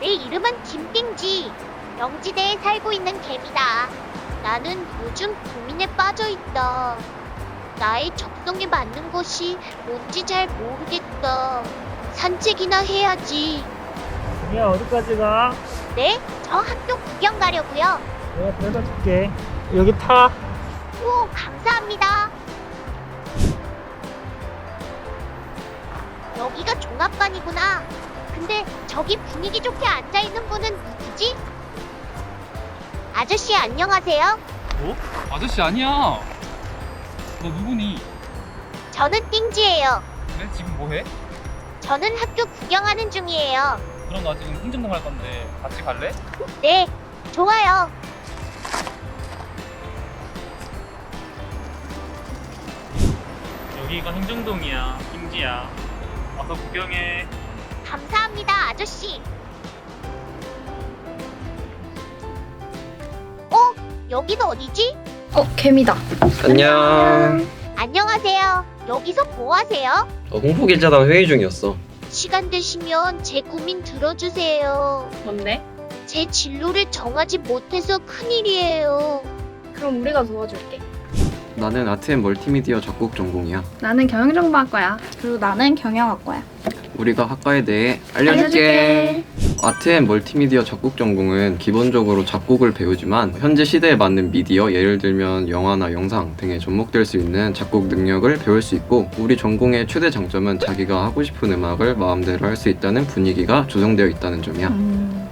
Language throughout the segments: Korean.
내 이름은 김띵지. 영지대에 살고 있는 개미다. 나는 요즘 고민에 빠져 있다. 나의 적성에 맞는 것이 뭔지 잘 모르겠다. 산책이나 해야지. 야 어디까지 가? 네? 저 학교 구경 가려고요. 내가 데려다 줄게. 여기 타. 오, 감사합니다. 여기가 종합반이구나. 근데 저기 분위기 좋게 앉아있는 분은 누구지? 아저씨 안녕하세요. 어? 아저씨 아니야. 너 누구니? 저는 띵지예요. 그래? 지금 뭐해? 저는 학교 구경하는 중이에요. 그럼 나 지금 흥정동 갈 건데 같이 갈래? 네, 좋아요. 여기가 흥정동이야. 김지야. 와서 구경해. 감사합니다, 아저씨. 어? 여기는 어디지? 어, 개미다. 안녕. 안녕하세요. 여기서 뭐 하세요? 어, 홍보기자단 회의 중이었어. 시간 되시면 제 고민 들어주세요. 뭔데? 제 진로를 정하지 못해서 큰일이에요. 그럼 우리가 도와줄게. 나는 아트 앤 멀티미디어 작곡 전공이야. 나는 경영정보학과야. 그리고 나는 경영학과야. 우리가 학과에 대해 알려줄게. 아트 앤 멀티미디어 작곡 전공은 기본적으로 작곡을 배우지만 현재 시대에 맞는 미디어, 예를 들면 영화나 영상 등에 접목될 수 있는 작곡 능력을 배울 수 있고 우리 전공의 최대 장점은 자기가 하고 싶은 음악을 마음대로 할 수 있다는 분위기가 조성되어 있다는 점이야. 음,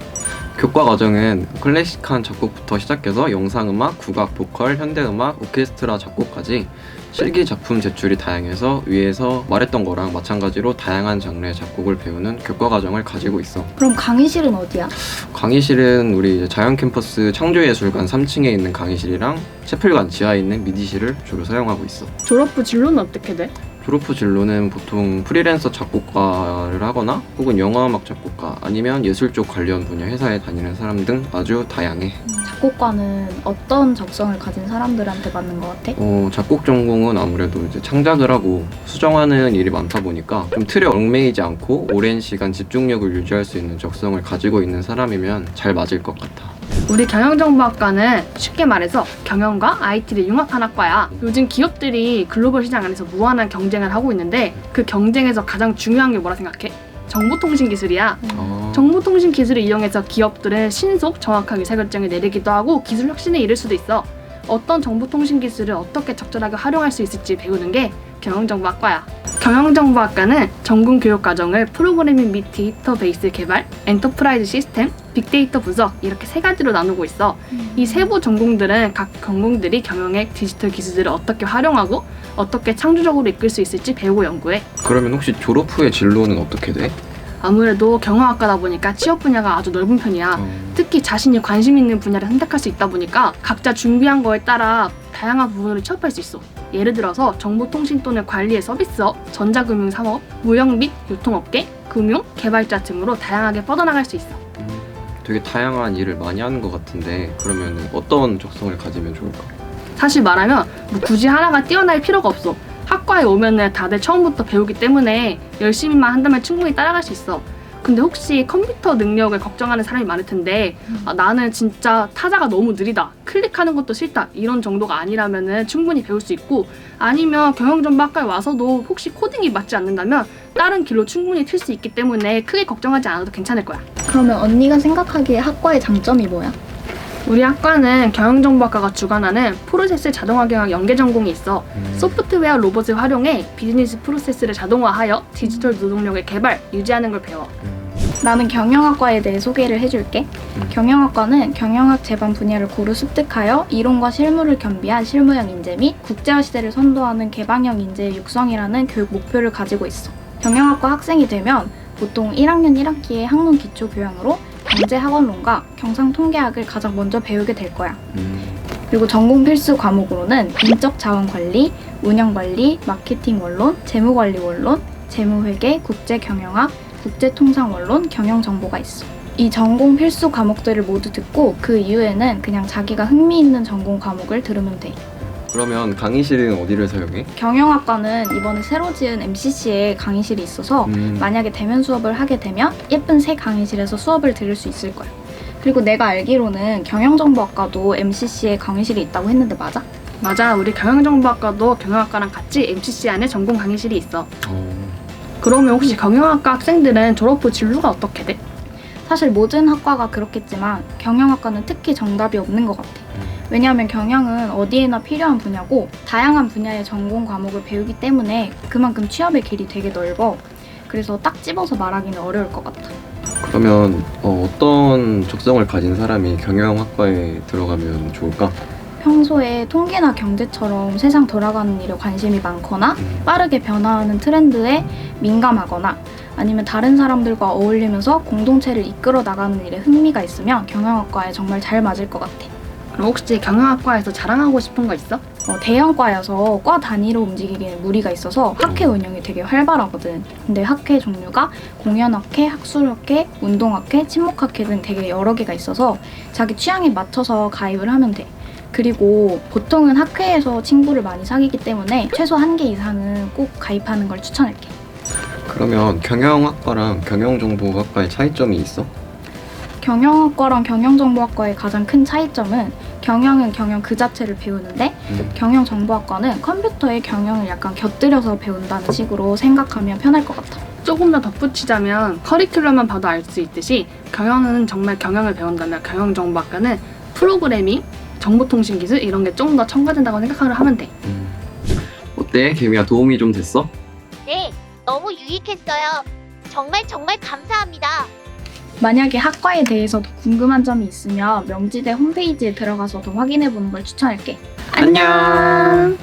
교과 과정은 클래식한 작곡부터 시작해서 영상음악, 국악, 보컬, 현대음악, 오케스트라 작곡까지 실기 작품 제출이 다양해서 위에서 말했던 거랑 마찬가지로 다양한 장르의 작곡을 배우는 교과 과정을 가지고 있어. 그럼 강의실은 어디야? 강의실은 우리 이제 자연 캠퍼스 창조예술관 3층에 있는 강의실이랑 채플관 지하에 있는 미디실을 주로 사용하고 있어. 졸업 후 진로는 어떻게 돼? 졸업 후 진로는 보통 프리랜서 작곡가를 하거나 혹은 영화음악 작곡가 아니면 예술 쪽 관련 분야 회사에 다니는 사람 등 아주 다양해. 작곡가는 어떤 적성을 가진 사람들한테 맞는 것 같아? 어, 작곡 전공은 아무래도 이제 창작을 하고 수정하는 일이 많다 보니까 좀 틀에 얽매이지 않고 오랜 시간 집중력을 유지할 수 있는 적성을 가지고 있는 사람이면 잘 맞을 것 같아. 우리 경영정보학과는 쉽게 말해서 경영과 IT를 융합한 학과야. 요즘 기업들이 글로벌 시장 안에서 무한한 경쟁을 하고 있는데 그 경쟁에서 가장 중요한 게 뭐라 생각해? 정보통신 기술이야. 어, 정보통신 기술을 이용해서 기업들은 신속 정확하게 의사결정을 내리기도 하고 기술 혁신에 이를 수도 있어. 어떤 정보통신 기술을 어떻게 적절하게 활용할 수 있을지 배우는 게 경영정보학과야. 경영정보학과는 전공 교육 과정을 프로그래밍 및 데이터 베이스 개발, 엔터프라이즈 시스템, 빅데이터 분석 이렇게 세 가지로 나누고 있어. 이 세부 전공들은 각 전공들이 경영의 디지털 기술들을 어떻게 활용하고 어떻게 창조적으로 이끌 수 있을지 배우고 연구해. 그러면 혹시 졸업 후에 진로는 어떻게 돼? 아무래도 경영학과다 보니까 취업 분야가 아주 넓은 편이야. 어, 특히 자신이 관심 있는 분야를 선택할 수 있다 보니까 각자 준비한 거에 따라 다양한 부분을 취업할 수 있어. 예를 들어서 정보통신 또는 관리의 서비스업, 전자금융 산업, 무역 및 유통업계, 금융, 개발자 등으로 다양하게 뻗어나갈 수 있어. 음, 되게 다양한 일을 많이 하는 것 같은데 그러면 어떤 적성을 가지면 좋을까? 사실 말하면 뭐 굳이 하나가 뛰어날 필요가 없어. 학과에 오면은 다들 처음부터 배우기 때문에 열심히만 한다면 충분히 따라갈 수 있어. 근데 혹시 컴퓨터 능력을 걱정하는 사람이 많을 텐데 아, 나는 진짜 타자가 너무 느리다 클릭하는 것도 싫다 이런 정도가 아니라면은 충분히 배울 수 있고 아니면 경영정보학과에 와서도 혹시 코딩이 맞지 않는다면 다른 길로 충분히 튈 수 있기 때문에 크게 걱정하지 않아도 괜찮을 거야. 그러면 언니가 생각하기에 학과의 장점이 뭐야? 우리 학과는 경영정보학과가 주관하는 프로세스 자동화 경영 연계 전공이 있어 음, 소프트웨어 로봇을 활용해 비즈니스 프로세스를 자동화하여 디지털 노동력의 개발, 유지하는 걸 배워. 음, 나는 경영학과에 대해 소개를 해줄게. 음. 경영학과는 경영학 제반 분야를 고루 습득하여 이론과 실무를 겸비한 실무형 인재 및 국제화 시대를 선도하는 개방형 인재의 육성이라는 교육 목표를 가지고 있어. 경영학과 학생이 되면 보통 1학년 1학기에 학문 기초 교양으로 경제학원론과 경상통계학을 가장 먼저 배우게 될 거야. 음, 그리고 전공 필수 과목으로는 인적 자원 관리, 운영 관리, 마케팅 원론, 재무 관리 원론, 재무회계, 국제 경영학, 국제 통상 원론, 경영 정보가 있어. 이 전공 필수 과목들을 모두 듣고 그 이후에는 그냥 자기가 흥미 있는 전공 과목을 들으면 돼. 그러면 강의실은 어디를 사용해? 경영학과는 이번에 새로 지은 MCC에 강의실이 있어서 음, 만약에 대면 수업을 하게 되면 예쁜 새 강의실에서 수업을 들을 수 있을 거야. 그리고 내가 알기로는 경영정보학과도 MCC에 강의실이 있다고 했는데 맞아? 맞아, 우리 경영정보학과도 경영학과랑 같이 MCC 안에 전공 강의실이 있어. 어, 그러면 혹시 경영학과 학생들은 졸업 후 진로가 어떻게 돼? 사실 모든 학과가 그렇겠지만 경영학과는 특히 정답이 없는 것 같아. 음. 왜냐하면 경영은 어디에나 필요한 분야고 다양한 분야의 전공 과목을 배우기 때문에 그만큼 취업의 길이 되게 넓어. 그래서 딱 집어서 말하기는 어려울 것 같아. 그러면 어, 어떤 적성을 가진 사람이 경영학과에 들어가면 좋을까? 평소에 통계나 경제처럼 세상 돌아가는 일에 관심이 많거나 음, 빠르게 변화하는 트렌드에 민감하거나 아니면 다른 사람들과 어울리면서 공동체를 이끌어 나가는 일에 흥미가 있으면 경영학과에 정말 잘 맞을 것 같아. 혹시 경영학과에서 자랑하고 싶은 거 있어? 어, 대형과여서 과 단위로 움직이기에는 무리가 있어서 학회 운영이 되게 활발하거든. 근데 학회 종류가 공연학회, 학술학회, 운동학회, 친목학회 등 되게 여러 개가 있어서 자기 취향에 맞춰서 가입을 하면 돼. 그리고 보통은 학회에서 친구를 많이 사귀기 때문에 최소 한 개 이상은 꼭 가입하는 걸 추천할게. 그러면 경영학과랑 경영정보학과의 차이점이 있어? 경영학과랑 경영정보학과의 가장 큰 차이점은 경영은 경영 그 자체를 배우는데 음, 경영 정보학과는 컴퓨터의 경영을 약간 곁들여서 배운다는 식으로 생각하면 편할 것 같아. 조금 더 덧붙이자면 커리큘럼만 봐도 알 수 있듯이 경영은 정말 경영을 배운다면 경영 정보학과는 프로그래밍, 정보통신기술 이런 게좀더 첨가된다고 생각을 하면 돼. 음. 어때? 개미야 도움이 좀 됐어? 네, 너무 유익했어요. 정말 정말 감사합니다. 만약에 학과에 대해서 더 궁금한 점이 있으면 명지대 홈페이지에 들어가서 더 확인해 보는 걸 추천할게. 안녕.